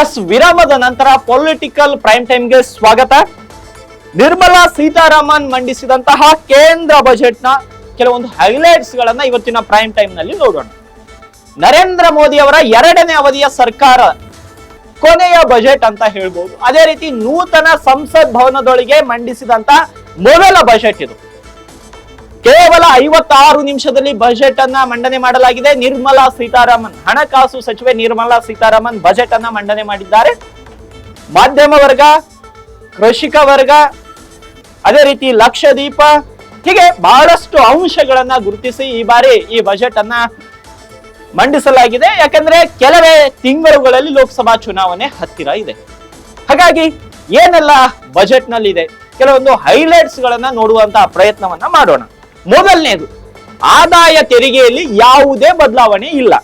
S ವಿರಾಮದ ನಂತರ political prime ಟೈಮ್ಗೆ ಸ್ವಾಗತ. ನಿರ್ಮಲಾ ಸೀತಾರಾಮನ್ ಮಂಡಿಸಿದಂತಹ ಕೇಂದ್ರ ಬಜೆಟ್ನ ಕೆಲವೊಂದು ಹೈಲೈಟ್ಸ್ ಗಳನ್ನ ಇವತ್ತಿನ ಪ್ರೈಮ್ ಟೈಮ್ನಲ್ಲಿ ನೋಡೋಣ. ನರೇಂದ್ರ ಮೋದಿ ಅವರ ಎರಡನೇ ಅವಧಿಯ ಸರ್ಕಾರ ಕೊನೆಯ ಬಜೆಟ್ ಅಂತ ಹೇಳ್ಬೋದು. ಅದೇ ರೀತಿ ನೂತನ ಸಂಸತ್ ಭವನದೊಳಗೆ ಮಂಡಿಸಿದಂತ ಮೊದಲ ಬಜೆಟ್ ಇದು. ಕೇವಲ ಐವತ್ತಾರು ನಿಮಿಷದಲ್ಲಿ ಬಜೆಟ್ ಅನ್ನ ಮಂಡನೆ ಮಾಡಲಾಗಿದೆ. ನಿರ್ಮಲಾ ಸೀತಾರಾಮನ್, ಹಣಕಾಸು ಸಚಿವೆ ನಿರ್ಮಲಾ ಸೀತಾರಾಮನ್ ಬಜೆಟ್ ಅನ್ನ ಮಂಡನೆ ಮಾಡಿದ್ದಾರೆ. ಮಾಧ್ಯಮ ವರ್ಗ, ಕೃಷಿಕ ವರ್ಗ, ಅದೇ ರೀತಿ ಲಕ್ಷದೀಪ ಹೀಗೆ ಬಹಳಷ್ಟು ಅಂಶಗಳನ್ನ ಗುರುತಿಸಿ ಈ ಬಾರಿ ಈ ಬಜೆಟ್ ಅನ್ನ ಮಂಡಿಸಲಾಗಿದೆ. ಯಾಕಂದ್ರೆ ಕೆಲವೇ ತಿಂಗಳುಗಳಲ್ಲಿ ಲೋಕಸಭಾ ಚುನಾವಣೆ ಹತ್ತಿರ ಇದೆ. ಹಾಗಾಗಿ ಏನೆಲ್ಲ ಬಜೆಟ್ನಲ್ಲಿ ಇದೆ ಕೆಲವೊಂದು ಹೈಲೈಟ್ಸ್ ಗಳನ್ನ ನೋಡುವಂತಹ ಪ್ರಯತ್ನವನ್ನ ಮಾಡೋಣ. ಮೊದಲನೇದು, ಆದಾಯ ತೆರಿಗೆಯಲ್ಲಿ ಯಾವುದೇ ಬದಲಾವಣೆ ಇಲ್ಲ.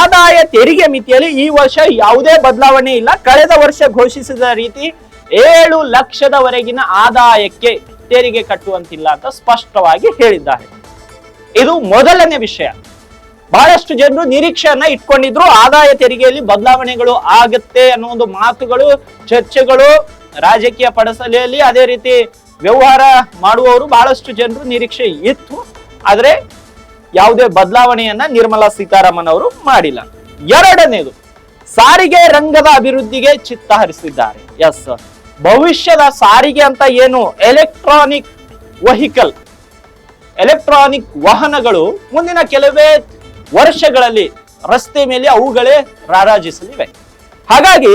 ಆದಾಯ ತೆರಿಗೆ ಮಿತಿಯಲ್ಲಿ ಈ ವರ್ಷ ಯಾವುದೇ ಬದಲಾವಣೆ ಇಲ್ಲ. ಕಳೆದ ವರ್ಷ ಘೋಷಿಸಿದ ರೀತಿ ಏಳು ಲಕ್ಷದವರೆಗಿನ ಆದಾಯಕ್ಕೆ ತೆರಿಗೆ ಕಟ್ಟುವಂತಿಲ್ಲ ಅಂತ ಸ್ಪಷ್ಟವಾಗಿ ಹೇಳಿದ್ದಾರೆ. ಇದು ಮೊದಲನೇ ವಿಷಯ. ಬಹಳಷ್ಟು ಜನರು ನಿರೀಕ್ಷೆಯನ್ನ ಇಟ್ಕೊಂಡಿದ್ರು ಆದಾಯ ತೆರಿಗೆಯಲ್ಲಿ ಬದಲಾವಣೆಗಳು ಆಗತ್ತೆ ಅನ್ನೋ ಒಂದು ಮಾತುಗಳು, ಚರ್ಚೆಗಳು ರಾಜಕೀಯ ಪಡಸಲೆಯಲ್ಲಿ ಅದೇ ರೀತಿ ವ್ಯವಹಾರ ಮಾಡುವವರು ಬಹಳಷ್ಟು ಜನರು ನಿರೀಕ್ಷೆ ಇತ್ತು. ಆದರೆ ಯಾವುದೇ ಬದಲಾವಣೆಯನ್ನ ನಿರ್ಮಲಾ ಸೀತಾರಾಮನ್ ಅವರು ಮಾಡಿಲ್ಲ. ಎರಡನೇದು, ಸಾರಿಗೆ ರಂಗದ ಅಭಿವೃದ್ಧಿಗೆ ಚಿತ್ತ ಹರಿಸಿದ್ದಾರೆ. ಎಸ್ ಭವಿಷ್ಯದ ಸಾರಿಗೆ ಅಂತ ಏನು? ಎಲೆಕ್ಟ್ರಾನಿಕ್ ವೆಹಿಕಲ್ ಎಲೆಕ್ಟ್ರಾನಿಕ್ ವಾಹನಗಳು ಮುಂದಿನ ಕೆಲವೇ ವರ್ಷಗಳಲ್ಲಿ ರಸ್ತೆ ಮೇಲೆ ಅವುಗಳೇ ರಾರಾಜಿಸಲಿವೆ. ಹಾಗಾಗಿ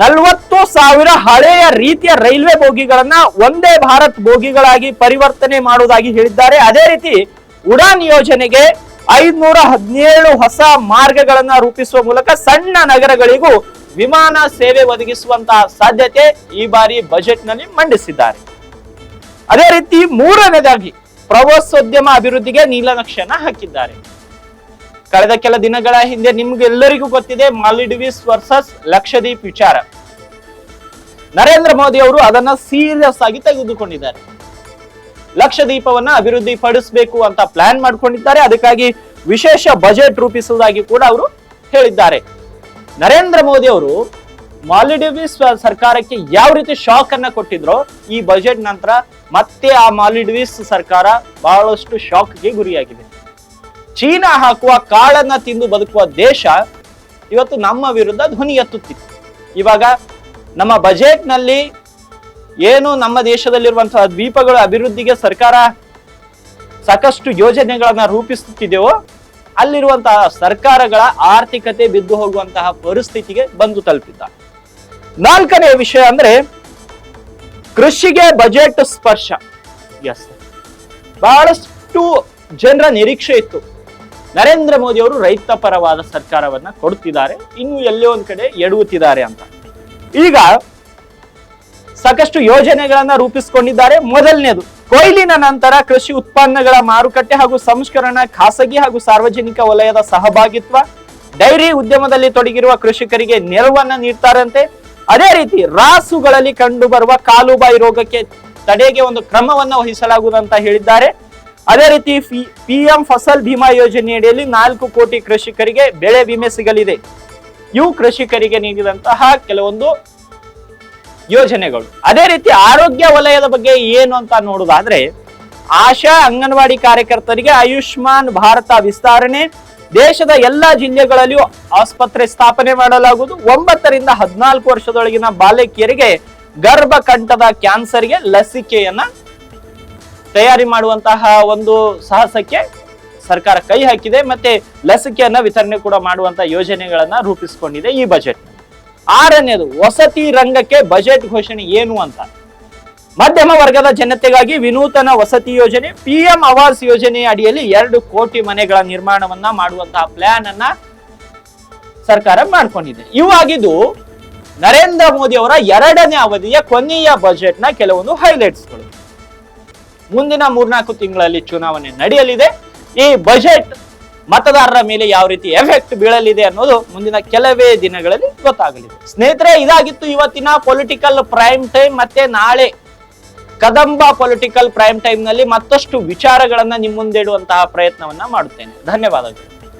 ನಲವತ್ತು ಸಾವಿರ ಹಳೆಯ ರೀತಿಯ ರೈಲ್ವೆ ಬೋಗಿಗಳನ್ನ ಒಂದೇ ಭಾರತ್ ಬೋಗಿಗಳಾಗಿ ಪರಿವರ್ತನೆ ಮಾಡುವುದಾಗಿ ಹೇಳಿದ್ದಾರೆ. ಅದೇ ರೀತಿ ಉಡಾನ್ ಯೋಜನೆಗೆ ಐದ್ನೂರ ಹದಿನೇಳು ಹೊಸ ಮಾರ್ಗಗಳನ್ನ ರೂಪಿಸುವ ಮೂಲಕ ಸಣ್ಣ ನಗರಗಳಿಗೂ ವಿಮಾನ ಸೇವೆ ಒದಗಿಸುವಂತಹ ಸಾಧ್ಯತೆ ಈ ಬಾರಿ ಬಜೆಟ್ನಲ್ಲಿ ಮಂಡಿಸಿದ್ದಾರೆ. ಅದೇ ರೀತಿ ಮೂರನೇದಾಗಿ ಪ್ರವಾಸೋದ್ಯಮ ಅಭಿವೃದ್ಧಿಗೆ ನೀಲನಕ್ಷೆಯನ್ನ ಹಾಕಿದ್ದಾರೆ. ಕಳೆದ ಕೆಲ ದಿನಗಳ ಹಿಂದೆ ನಿಮ್ಗೆಲ್ಲರಿಗೂ ಗೊತ್ತಿದೆ ಮಾಲಿಡಿವಿಸ್ ವರ್ಸಸ್ ಲಕ್ಷದೀಪ್ ವಿಚಾರ. ನರೇಂದ್ರ ಮೋದಿ ಅವರು ಅದನ್ನ ಸೀರಿಯಸ್ ಆಗಿ ತೆಗೆದುಕೊಂಡಿದ್ದಾರೆ. ಲಕ್ಷದ್ವೀಪವನ್ನ ಅಭಿವೃದ್ಧಿ ಪಡಿಸಬೇಕು ಅಂತ ಪ್ಲಾನ್ ಮಾಡ್ಕೊಂಡಿದ್ದಾರೆ. ಅದಕ್ಕಾಗಿ ವಿಶೇಷ ಬಜೆಟ್ ರೂಪಿಸುವುದಾಗಿ ಕೂಡ ಅವರು ಹೇಳಿದ್ದಾರೆ. ನರೇಂದ್ರ ಮೋದಿ ಅವರು ಮಾಲಿಡಿವಿಸ್ ಸರ್ಕಾರಕ್ಕೆ ಯಾವ ರೀತಿ ಶಾಕ್ ಅನ್ನ ಕೊಟ್ಟಿದ್ರೋ ಈ ಬಜೆಟ್ ನಂತರ ಮತ್ತೆ ಆ ಮಾಲಿಡಿವಿಸ್ ಸರ್ಕಾರ ಬಹಳಷ್ಟು ಶಾಕ್ಗೆ ಗುರಿಯಾಗಿದೆ. ಚೀನಾ ಹಾಕುವ ಕಾಳನ್ನ ತಿಂದು ಬದುಕುವ ದೇಶ ಇವತ್ತು ನಮ್ಮ ವಿರುದ್ಧ ಧ್ವನಿ ಎತ್ತುತ್ತಿತ್ತು ಇವಾಗ ನಮ್ಮ ಬಜೆಟ್ನಲ್ಲಿ ಏನು ನಮ್ಮ ದೇಶದಲ್ಲಿರುವಂತಹ ದ್ವೀಪಗಳ ಅಭಿವೃದ್ಧಿಗೆ ಸರ್ಕಾರ ಸಾಕಷ್ಟು ಯೋಜನೆಗಳನ್ನ ರೂಪಿಸುತ್ತಿದೆಯೋ ಅಲ್ಲಿರುವಂತಹ ಸರ್ಕಾರಗಳ ಆರ್ಥಿಕತೆ ಬಿದ್ದು ಹೋಗುವಂತಹ ಪರಿಸ್ಥಿತಿಗೆ ಬಂದು ತಲುಪಿದ್ದ. ನಾಲ್ಕನೇ ವಿಷಯ ಅಂದ್ರೆ ಕೃಷಿಗೆ ಬಜೆಟ್ ಸ್ಪರ್ಶ. ಎಸ್ ಬಹಳಷ್ಟು ಜನರ ನಿರೀಕ್ಷೆ ಇತ್ತು. ನರೇಂದ್ರ ಮೋದಿ ಅವರು ರೈತ ಪರವಾದ ಸರ್ಕಾರವನ್ನ ಕೊಡುತ್ತಿದ್ದಾರೆ. ಇನ್ನು ಎಲ್ಲೋ ಒಂದ್ ಕಡೆ ಎಡುವುತ್ತಿದ್ದಾರೆ ಅಂತ. ಈಗ ಸಾಕಷ್ಟು ಯೋಜನೆಗಳನ್ನ ರೂಪಿಸಿಕೊಂಡಿದ್ದಾರೆ. ಮೊದಲನೇದು, ಕೊಯ್ಲಿನ ನಂತರ ಕೃಷಿ ಉತ್ಪನ್ನಗಳ ಮಾರುಕಟ್ಟೆ ಹಾಗೂ ಸಂಸ್ಕರಣ, ಖಾಸಗಿ ಹಾಗೂ ಸಾರ್ವಜನಿಕ ವಲಯದ ಸಹಭಾಗಿತ್ವ, ಡೈರಿ ಉದ್ಯಮದಲ್ಲಿ ತೊಡಗಿರುವ ಕೃಷಿಕರಿಗೆ ನೆರವನ್ನ ನೀಡ್ತಾರಂತೆ. ಅದೇ ರೀತಿ ರಾಸುಗಳಲ್ಲಿ ಕಂಡು ಬರುವ ಕಾಲುಬಾಯಿ ರೋಗಕ್ಕೆ ತಡೆಗೆ ಒಂದು ಕ್ರಮವನ್ನ ಅಂತ ಹೇಳಿದ್ದಾರೆ. ಅದೇ ರೀತಿ ಪಿ ಎಂ ಫಸಲ್ ಭೀಮಾ ಯೋಜನೆಯಡಿಯಲ್ಲಿ ನಾಲ್ಕು ಕೋಟಿ ಕೃಷಿಕರಿಗೆ ಬೆಳೆ ವಿಮೆ ಸಿಗಲಿದೆ. ಇವು ಕೃಷಿಕರಿಗೆ ನೀಡಿದಂತಹ ಕೆಲವೊಂದು ಯೋಜನೆಗಳು. ಅದೇ ರೀತಿ ಆರೋಗ್ಯ ವಲಯದ ಬಗ್ಗೆ ಏನು ಅಂತ ನೋಡುದಾದ್ರೆ ಆಶಾ ಅಂಗನವಾಡಿ ಕಾರ್ಯಕರ್ತರಿಗೆ ಆಯುಷ್ಮಾನ್ ಭಾರತ ವಿಸ್ತರಣೆ, ದೇಶದ ಎಲ್ಲಾ ಜಿಲ್ಲೆಗಳಲ್ಲಿಯೂ ಆಸ್ಪತ್ರೆ ಸ್ಥಾಪನೆ ಮಾಡಲಾಗುವುದು. ಒಂಬತ್ತರಿಂದ ಹದಿನಾಲ್ಕು ವರ್ಷದೊಳಗಿನ ಬಾಲಕಿಯರಿಗೆ ಗರ್ಭಕಂಠದ ಕ್ಯಾನ್ಸರ್ಗೆ ಲಸಿಕೆಯನ್ನ ತಯಾರಿ ಮಾಡುವಂತಹ ಒಂದು ಸಾಹಸಕ್ಕೆ ಸರ್ಕಾರ ಕೈ ಹಾಕಿದೆ ಮತ್ತೆ ಲಸಿಕೆಯನ್ನ ವಿತರಣೆ ಕೂಡ ಮಾಡುವಂತ ಯೋಜನೆಗಳನ್ನ ರೂಪಿಸಿಕೊಂಡಿದೆ ಈ ಬಜೆಟ್ ಆರನೇದು, ವಸತಿ ರಂಗಕ್ಕೆ ಬಜೆಟ್ ಘೋಷಣೆ ಏನು ಅಂತ. ಮಧ್ಯಮ ವರ್ಗದ ಜನತೆಗಾಗಿ ವಿನೂತನ ವಸತಿ ಯೋಜನೆ ಪಿಎಂ ಆವಾಸ್ ಯೋಜನೆ ಅಡಿಯಲ್ಲಿ ಎರಡು ಕೋಟಿ ಮನೆಗಳ ನಿರ್ಮಾಣವನ್ನ ಮಾಡುವಂತಹ ಪ್ಲಾನ್ ಅನ್ನ ಸರ್ಕಾರ ಮಾಡ್ಕೊಂಡಿದೆ. ಇವಾಗಿದ್ದು ನರೇಂದ್ರ ಮೋದಿ ಅವರ ಎರಡನೇ ಅವಧಿಯ ಕೊನೆಯ ಬಜೆಟ್ನ ಕೆಲವೊಂದು ಹೈಲೈಟ್ಸ್ಗಳು ಮುಂದಿನ ಮೂರ್ನಾಲ್ಕು ತಿಂಗಳಲ್ಲಿ ಚುನಾವಣೆ ನಡೆಯಲಿದೆ. ಈ ಬಜೆಟ್ ಮತದಾರರ ಮೇಲೆ ಯಾವ ರೀತಿ ಎಫೆಕ್ಟ್ ಬೀಳಲಿದೆ ಅನ್ನೋದು ಮುಂದಿನ ಕೆಲವೇ ದಿನಗಳಲ್ಲಿ ಗೊತ್ತಾಗಲಿದೆ. ಸ್ನೇಹಿತರೆ, ಇದಾಗಿತ್ತು ಇವತ್ತಿನ ಪೊಲಿಟಿಕಲ್ ಪ್ರೈಮ್ ಟೈಮ್ ಮತ್ತೆ ನಾಳೆ ಕದಂಬ ಪೊಲಿಟಿಕಲ್ ಪ್ರೈಮ್ ಟೈಮ್ನಲ್ಲಿ ಮತ್ತಷ್ಟು ವಿಚಾರಗಳನ್ನ ನಿಮ್ಮ ಮುಂದೆ ಇಡುವಂತಹ ಪ್ರಯತ್ನವನ್ನ ಮಾಡುತ್ತೇನೆ. ಧನ್ಯವಾದಗಳು.